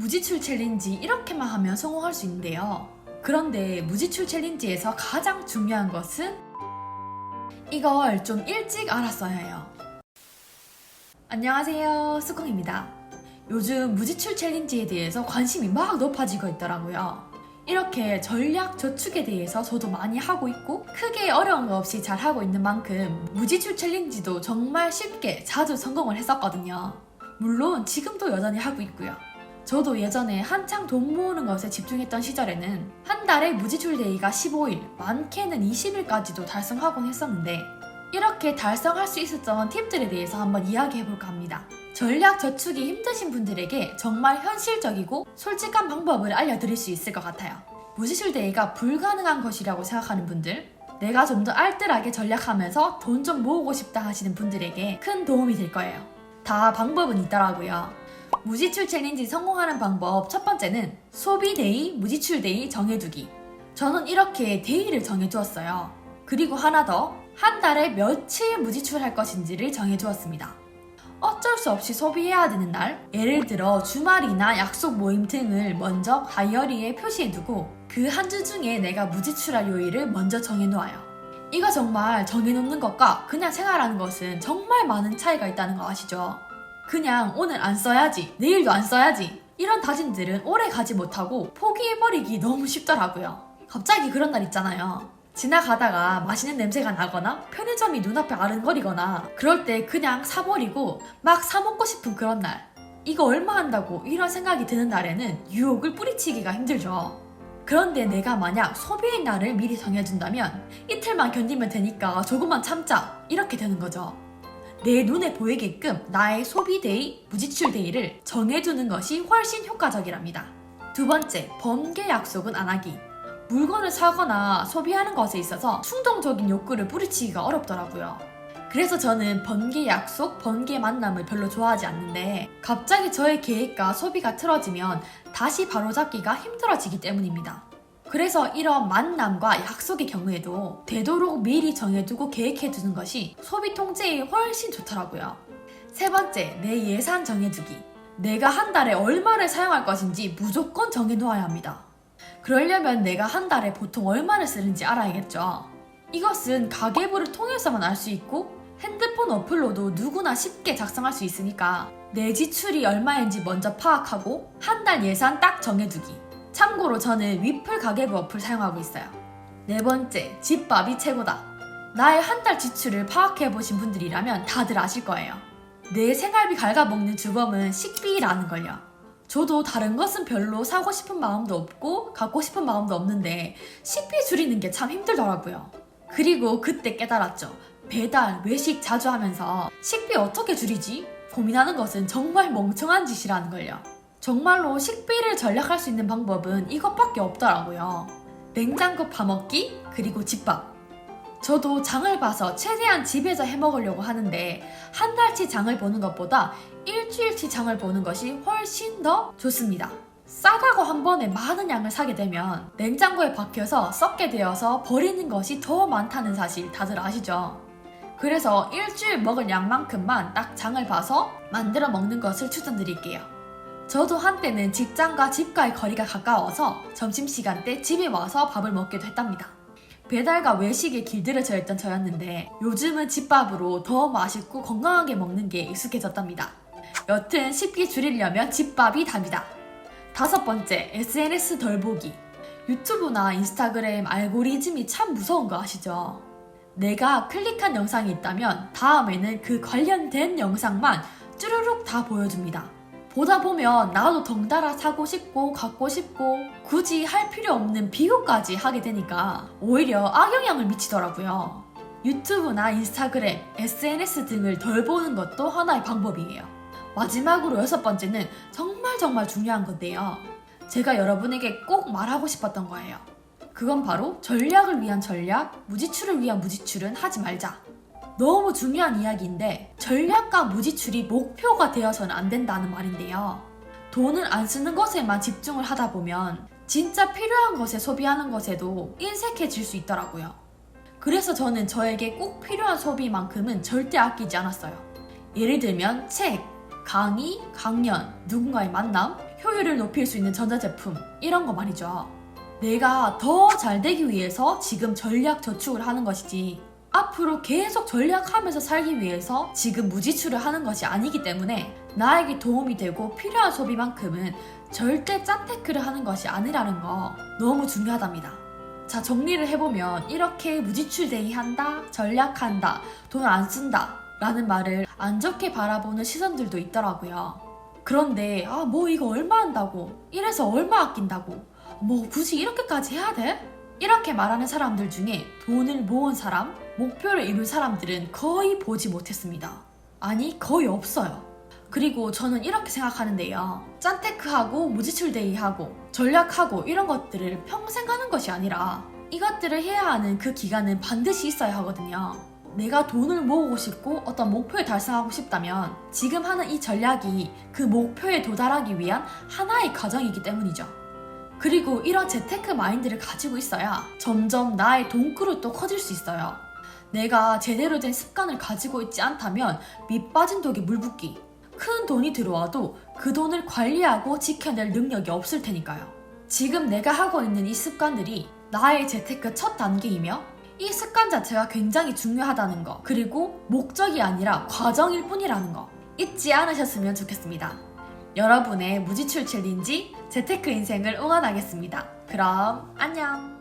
무지출 챌린지 이렇게만 하면 성공할 수 있는데요. 그런데 무지출 챌린지에서 가장 중요한 것은 이걸 좀 일찍 알았어야 해요. 안녕하세요. 수콩입니다. 요즘 무지출 챌린지에 대해서 관심이 막 높아지고 있더라고요. 이렇게 전략 저축에 대해서 저도 많이 하고 있고 크게 어려운 거 없이 잘 하고 있는 만큼 무지출 챌린지도 정말 쉽게 자주 성공을 했었거든요. 물론 지금도 여전히 하고 있고요. 저도 예전에 한창 돈 모으는 것에 집중했던 시절에는 한 달에 무지출 데이가 15일, 많게는 20일까지도 달성하곤 했었는데 이렇게 달성할 수 있었던 팁들에 대해서 한번 이야기해 볼까 합니다. 전략 저축이 힘드신 분들에게 정말 현실적이고 솔직한 방법을 알려드릴 수 있을 것 같아요. 무지출 데이가 불가능한 것이라고 생각하는 분들, 내가 좀 더 알뜰하게 전략하면서 돈 좀 모으고 싶다 하시는 분들에게 큰 도움이 될 거예요. 다 방법은 있더라고요. 무지출 챌린지 성공하는 방법 첫 번째는 소비 데이, 무지출 데이 정해두기. 저는 이렇게 데이를 정해두었어요. 그리고 하나 더, 한 달에 며칠 무지출할 것인지를 정해두었습니다. 어쩔 수 없이 소비해야 되는 날, 예를 들어 주말이나 약속 모임 등을 먼저 다이어리에 표시해두고 그 한 주 중에 내가 무지출할 요일을 먼저 정해놓아요. 이거 정말 정해놓는 것과 그냥 생활하는 것은 정말 많은 차이가 있다는 거 아시죠? 그냥 오늘 안 써야지, 내일도 안 써야지. 이런 다짐들은 오래 가지 못하고 포기해버리기 너무 쉽더라고요. 갑자기 그런 날 있잖아요. 지나가다가 맛있는 냄새가 나거나 편의점이 눈앞에 아른거리거나 그럴 때 그냥 사버리고 막 사먹고 싶은 그런 날. 이거 얼마 한다고 이런 생각이 드는 날에는 유혹을 뿌리치기가 힘들죠. 그런데 내가 만약 소비의 날을 미리 정해준다면 이틀만 견디면 되니까 조금만 참자. 이렇게 되는 거죠. 내 눈에 보이게끔 나의 소비데이, 무지출데이를 정해두는 것이 훨씬 효과적이랍니다. 두 번째, 번개 약속은 안 하기. 물건을 사거나 소비하는 것에 있어서 충동적인 욕구를 뿌리치기가 어렵더라고요. 그래서 저는 번개 약속, 번개 만남을 별로 좋아하지 않는데 갑자기 저의 계획과 소비가 틀어지면 다시 바로잡기가 힘들어지기 때문입니다. 그래서 이런 만남과 약속의 경우에도 되도록 미리 정해두고 계획해두는 것이 소비 통제에 훨씬 좋더라고요. 세 번째, 내 예산 정해두기. 내가 한 달에 얼마를 사용할 것인지 무조건 정해놓아야 합니다. 그러려면 내가 한 달에 보통 얼마를 쓰는지 알아야겠죠. 이것은 가계부를 통해서만 알 수 있고 핸드폰 어플로도 누구나 쉽게 작성할 수 있으니까 내 지출이 얼마인지 먼저 파악하고 한 달 예산 딱 정해두기. 참고로 저는 위플 가계부 어플 사용하고 있어요. 네 번째, 집밥이 최고다. 나의 한 달 지출을 파악해보신 분들이라면 다들 아실 거예요. 내 생활비 갉아먹는 주범은 식비라는 걸요. 저도 다른 것은 별로 사고 싶은 마음도 없고 갖고 싶은 마음도 없는데 식비 줄이는 게 참 힘들더라고요. 그리고 그때 깨달았죠. 배달, 외식 자주 하면서 식비 어떻게 줄이지? 고민하는 것은 정말 멍청한 짓이라는 걸요. 정말로 식비를 전략할 수 있는 방법은 이것밖에 없더라고요. 냉장고 파먹기, 그리고 집밥. 저도 장을 봐서 최대한 집에서 해 먹으려고 하는데 한 달치 장을 보는 것보다 일주일치 장을 보는 것이 훨씬 더 좋습니다. 싸다고 한 번에 많은 양을 사게 되면 냉장고에 박혀서 썩게 되어서 버리는 것이 더 많다는 사실 다들 아시죠? 그래서 일주일 먹을 양만큼만 딱 장을 봐서 만들어 먹는 것을 추천드릴게요. 저도 한때는 직장과 집과의 거리가 가까워서 점심시간 때 집에 와서 밥을 먹기도 했답니다. 배달과 외식에 길들여져 있던 저였는데 요즘은 집밥으로 더 맛있고 건강하게 먹는 게 익숙해졌답니다. 여튼 식비 줄이려면 집밥이 답이다. 다섯 번째, SNS 덜 보기. 유튜브나 인스타그램 알고리즘이 참 무서운 거 아시죠? 내가 클릭한 영상이 있다면 다음에는 그 관련된 영상만 쭈루룩 다 보여줍니다. 보다 보면 나도 덩달아 사고 싶고 갖고 싶고 굳이 할 필요 없는 비교까지 하게 되니까 오히려 악영향을 미치더라고요. 유튜브나 인스타그램, SNS 등을 덜 보는 것도 하나의 방법이에요. 마지막으로 여섯 번째는 정말 정말 중요한 건데요. 제가 여러분에게 꼭 말하고 싶었던 거예요. 그건 바로 전략을 위한 전략, 무지출을 위한 무지출은 하지 말자. 너무 중요한 이야기인데 전략과 무지출이 목표가 되어서는 안 된다는 말인데요. 돈을 안 쓰는 것에만 집중을 하다 보면 진짜 필요한 것에 소비하는 것에도 인색해질 수 있더라고요. 그래서 저는 저에게 꼭 필요한 소비만큼은 절대 아끼지 않았어요. 예를 들면 책, 강의, 강연, 누군가의 만남 효율을 높일 수 있는 전자제품 이런 거 말이죠. 내가 더 잘 되기 위해서 지금 전략 저축을 하는 것이지 앞으로 계속 전략하면서 살기 위해서 지금 무지출을 하는 것이 아니기 때문에 나에게 도움이 되고 필요한 소비만큼은 절대 짠테크를 하는 것이 아니라는 거 너무 중요하답니다. 자 정리를 해보면 이렇게 무지출 대의한다, 전략한다, 돈 안 쓴다 라는 말을 안 좋게 바라보는 시선들도 있더라고요. 그런데 아 뭐 이거 얼마 한다고 이래서 얼마 아낀다고 뭐 굳이 이렇게까지 해야 돼? 이렇게 말하는 사람들 중에 돈을 모은 사람, 목표를 이룬 사람들은 거의 보지 못했습니다. 아니 거의 없어요. 그리고 저는 이렇게 생각하는데요. 짠테크하고 무지출데이하고 전략하고 이런 것들을 평생 하는 것이 아니라 이것들을 해야 하는 그 기간은 반드시 있어야 하거든요. 내가 돈을 모으고 싶고 어떤 목표에 달성하고 싶다면 지금 하는 이 전략이 그 목표에 도달하기 위한 하나의 과정이기 때문이죠. 그리고 이런 재테크 마인드를 가지고 있어야 점점 나의 돈그릇도 커질 수 있어요. 내가 제대로 된 습관을 가지고 있지 않다면 밑 빠진 독에 물 붓기. 큰 돈이 들어와도 그 돈을 관리하고 지켜낼 능력이 없을 테니까요. 지금 내가 하고 있는 이 습관들이 나의 재테크 첫 단계이며 이 습관 자체가 굉장히 중요하다는 거, 그리고 목적이 아니라 과정일 뿐이라는 거 잊지 않으셨으면 좋겠습니다. 여러분의 무지출 챌린지 재테크 인생을 응원하겠습니다. 그럼 안녕!